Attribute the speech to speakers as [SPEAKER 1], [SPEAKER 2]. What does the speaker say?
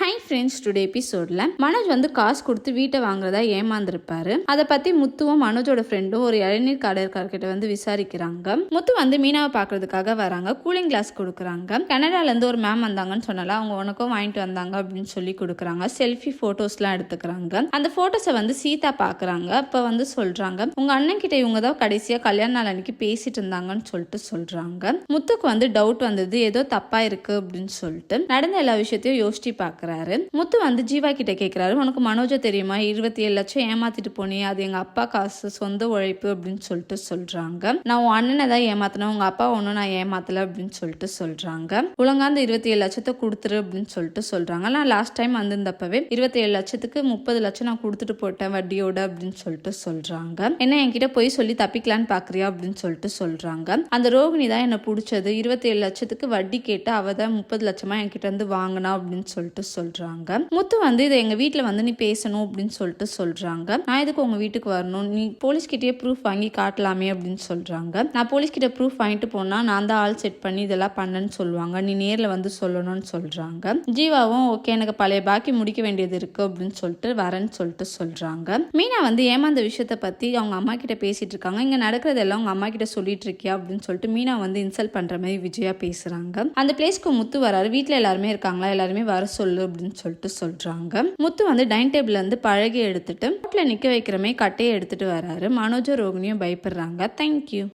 [SPEAKER 1] Hi friends today எபிசோட்ல மனோஜ் வந்து காசு கொடுத்து வீட்டை வாங்குறதா ஏமாந்துருப்பாரு. அதை பத்தி முத்துவும் மனோஜோட ஃப்ரெண்டும் ஒரு இளநீர் கடைக்காரர்கிட்ட வந்து விசாரிக்கிறாங்க. முத்து வந்து மீனாவை பார்க்கறதுக்காக வராங்க. கூலிங் கிளாஸ் கொடுக்குறாங்க. கனடால இருந்து ஒரு மேம் வந்தாங்கன்னு சொன்னால அவங்க உனக்கும் வாங்கிட்டு வந்தாங்க அப்படின்னு சொல்லி கொடுக்குறாங்க. செல்ஃபி போட்டோஸ்லாம் எடுத்துக்கிறாங்க. அந்த போட்டோஸை வந்து சீதா பார்க்குறாங்க. அப்ப வந்து சொல்றாங்க உங்க அண்ணன் கிட்ட இவங்க தான் கடைசியா கல்யாண நாள் அன்னைக்கு பேசிட்டு இருந்தாங்கன்னு சொல்லிட்டு சொல்றாங்க. முத்துக்கு வந்து டவுட் வந்தது ஏதோ தப்பா இருக்கு அப்படின்னு சொல்லிட்டு நடந்த எல்லா விஷயத்தையும் யோசிச்சு பார்க்கறாரு முத்து வந்து ஜீவா கிட்ட கேக்குறாரு உனக்கு மனோஜ தெரியுமா? இருபத்தி ஏழு லட்சம் ஏமாத்திட்டு போனே அது எங்க அப்பா காசு சொந்த உழைப்பு அப்படின்னு சொல்லிட்டு சொல்றாங்க. நான் உன் அண்ணனை தான் ஏமாத்தினேன் உங்க அப்பா ஒன்றும் நான் ஏமாத்தல அப்படின்னு சொல்லிட்டு சொல்றாங்க. ஒழுங்காந்த இருபத்தி ஏழு லட்சத்தை கொடுத்துரு அப்படின்னு சொல்லிட்டு சொல்றாங்க. நான் லாஸ்ட் டைம் வந்திருந்தப்பவே இருபத்தி ஏழு லட்சத்துக்கு முப்பது லட்சம் நான் கொடுத்துட்டு போட்டேன் வட்டியோட அப்படின்னு சொல்லிட்டு சொல்றாங்க. என்ன என்கிட்ட போய் சொல்லி தப்பிக்கலான்னு பாக்குறியா? அப்படின்னு சொல்லிட்டு சொல்றாங்க. அந்த ரோகிணி தான் என்ன பிடிச்சது. இருபத்தி ஏழு லட்சத்துக்கு வட்டி கேட்டு அவள் தான் முப்பது லட்சமா என்கிட்ட இருந்து வாங்கினா அப்படின்னு சொல்லிட்டு சொல்றாங்க. முத்து வந்து இதை எங்க வீட்டில் வந்து நீ பேசணும் அப்படின்னு சொல்லிட்டு சொல்றாங்க. நான் எதுக்கு உங்க வீட்டுக்கு வரணும்? நீ போலீஸ் கிட்டயே ப்ரூஃப் வாங்கி காட்டலாமே அப்படின்னு சொல்றாங்க. நான் போலீஸ் கிட்ட ப்ரூஃப் வாங்கிட்டு போனா நான் தான் ஆள் செட் பண்ணி இதெல்லாம் பண்ணேன்னு சொல்லுவாங்க. நீ நேர்ல வந்து சொல்லணும்னு சொல்றாங்க. ஜீவாவும் ஓகே எனக்கு பழைய பாக்கி முடிக்க வேண்டியது இருக்கு அப்படின்னு சொல்லிட்டு வரேன்னு சொல்லிட்டு சொல்றாங்க. மீனா வந்து ஏமாந்த விஷயத்த பத்தி அவங்க அம்மா கிட்ட பேசிட்டு இருக்காங்க. இங்க நடக்கிறதெல்லாம் அவங்க அம்மா கிட்ட சொல்லிட்டு இருக்கியா? அப்படின்னு சொல்லிட்டு மீனா வந்து இன்சல்ட் பண்ற மாதிரி விஜயா பேசுறாங்க. அந்த பிளேஸ்க்கு முத்து வராரு. வீட்டில் எல்லாருமே இருக்காங்களா? எல்லாருமே வர சொல்லு அப்படின்னு சொல்லிட்டு சொல்றாங்க. முத்து வந்து டைனிங் டேபிள் வந்து பழகி எடுத்துட்டு வீட்டில் நிற்க வைக்கிறமே கட்டையை எடுத்துட்டு வராரு. மனோஜும் ரோகிணியும் பயப்படுறாங்க. தேங்க்யூ